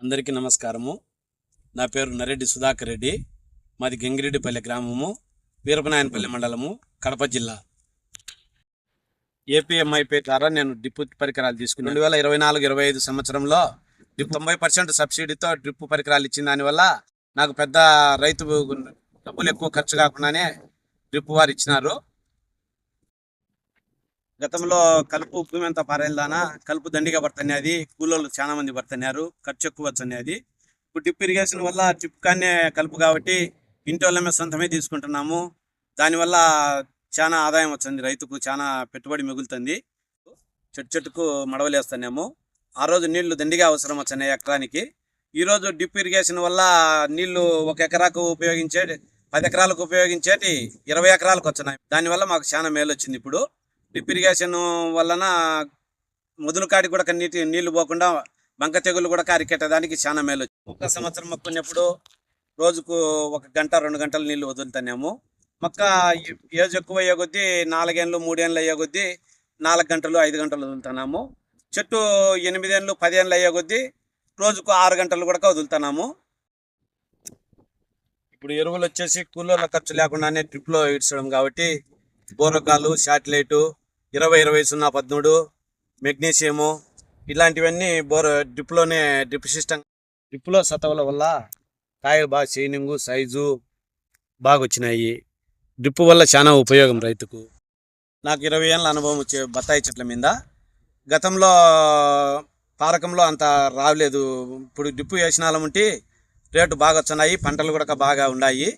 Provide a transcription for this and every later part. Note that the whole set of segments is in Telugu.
అందరికీ నమస్కారము. నా పేరు నరెడ్డి సుధాకర్ రెడ్డి. మాది గంగిరెడ్డిపల్లి గ్రామము. వీరపనాయనపల్లి మండలము కడప జిల్లా. ఏపీఎంఐపీ ద్వారా నేను డ్రిప్ పరికరాలు తీసుకుని రెండు వేల ఇరవై నాలుగు ఇరవై ఐదు సంవత్సరంలో డ్రిప్ తొంభై పర్సెంట్ సబ్సిడీతో డ్రిప్ పరికరాలు ఇచ్చిన దానివల్ల నాకు పెద్ద రైతు డబ్బులు ఎక్కువ ఖర్చు కాకుండానే డ్రిప్ వారు ఇచ్చినారు. గతంలో కలుపు భూమి అంతా పారేదానా కలుపు దండిగా పడుతున్నది కూలోళ్ళు చాలా మంది పడుతున్నారు. ఖర్చు ఎక్కువ వచ్చున్నది ఇప్పుడు డిప్ ఇరిగేషన్ వల్ల డ్రిప్ కానే కలుపు కాబట్టి ఇంటి వాళ్ళమే సొంతమే తీసుకుంటున్నాము. దానివల్ల చాలా ఆదాయం వచ్చింది. రైతుకు చాలా పెట్టుబడి మిగులుతుంది. చెట్టు చెట్టుకు మడవలేస్తున్నాము. ఆ రోజు నీళ్ళు దండిగా అవసరం వచ్చినాయి ఎకరానికి. ఈరోజు డిప్ డ్రిప్ ఇరిగేషన్ వల్ల నీళ్ళు ఒక ఎకరాకు ఉపయోగించే పది ఎకరాలకు ఉపయోగించేటి ఇరవై ఎకరాలకు వచ్చినాయి. దానివల్ల మాకు చాలా మేలు వచ్చింది ఇప్పుడు. డ్రిప్ ఇరిగేషన్ వలన ముదులు కాడికి కూడా నీటి నీళ్ళు పోకుండా బంక తెగులు కూడా కారికెట్టడానికి చాలా మేలు వచ్చింది. ఒక సంవత్సరం మొక్కున్నప్పుడు రోజుకు ఒక గంట రెండు గంటలు నీళ్ళు వదులుతున్నాము. మొక్క ఏజ్ ఎక్కువ అయ్యే కొద్దీ నాలుగేళ్ళు మూడేళ్ళు అయ్యే కొద్దీ నాలుగు గంటలు ఐదు గంటలు వదులుతున్నాము. చెట్టు ఎనిమిదేళ్ళు పదేళ్ళు అయ్యే కొద్దీ రోజుకు ఆరు గంటలు కూడా వదులుతున్నాము. ఇప్పుడు ఎరువులు వచ్చేసి కూలోళ్ళ ఖర్చు లేకుండానే డ్రిప్లో ఇడ్చడం కాబట్టి బోరకాలు శాటిలైటు ఇరవై ఇరవై సున్నా పదమూడు మెగ్నీషియము ఇలాంటివన్నీ బోర్ డ్రిప్లోనే డ్రిప్ సిస్టమ్. డ్రిప్లో సతవల వల్ల కాయలు బాగా షైనింగు సైజు బాగా వచ్చినాయి డ్రిప్ వల్ల చాలా ఉపయోగం రైతుకు. నాకు ఇరవై ఏళ్ళ అనుభవం వచ్చే బత్తాయి చెట్ల మీద. గతంలో పారకంలో అంత రాలేదు ఇప్పుడు డిప్పు వేసినాలం ఉంటే రేటు బాగా వచ్చినాయి పంటలు కూడా బాగా ఉన్నాయి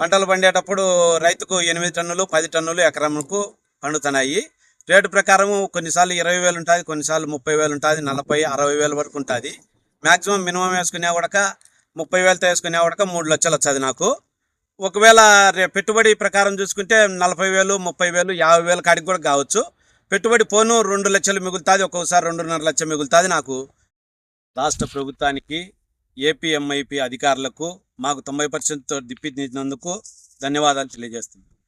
పంటలు పండేటప్పుడు రైతుకు ఎనిమిది టన్నులు పది టన్నులు ఎకరంకు పండుతున్నాయి. రేటు ప్రకారం కొన్నిసార్లు ఇరవై వేలు ఉంటుంది కొన్నిసార్లు ముప్పై వేలు ఉంటుంది నలభై అరవై వేలు వరకు ఉంటుంది. మ్యాక్సిమం మినిమం వేసుకునే ఉడక ముప్పై వేలతో వేసుకునే ఉడక మూడు లక్షలు వచ్చేది నాకు. ఒకవేళ రే పెట్టుబడి ప్రకారం చూసుకుంటే నలభై వేలు ముప్పై వేలు యాభై వేలు కాడికి కూడా కావచ్చు. పెట్టుబడి పోను రెండు లక్షలు మిగులుతుంది ఒక్కొక్కసారి రెండున్నర లక్షలు మిగులుతుంది నాకు. రాష్ట్ర ప్రభుత్వానికి ఏపీఎంఐపి అధికారులకు మాకు తొంభై పర్సెంట్తో దిప్పించినందుకు ధన్యవాదాలు తెలియజేస్తున్నాను.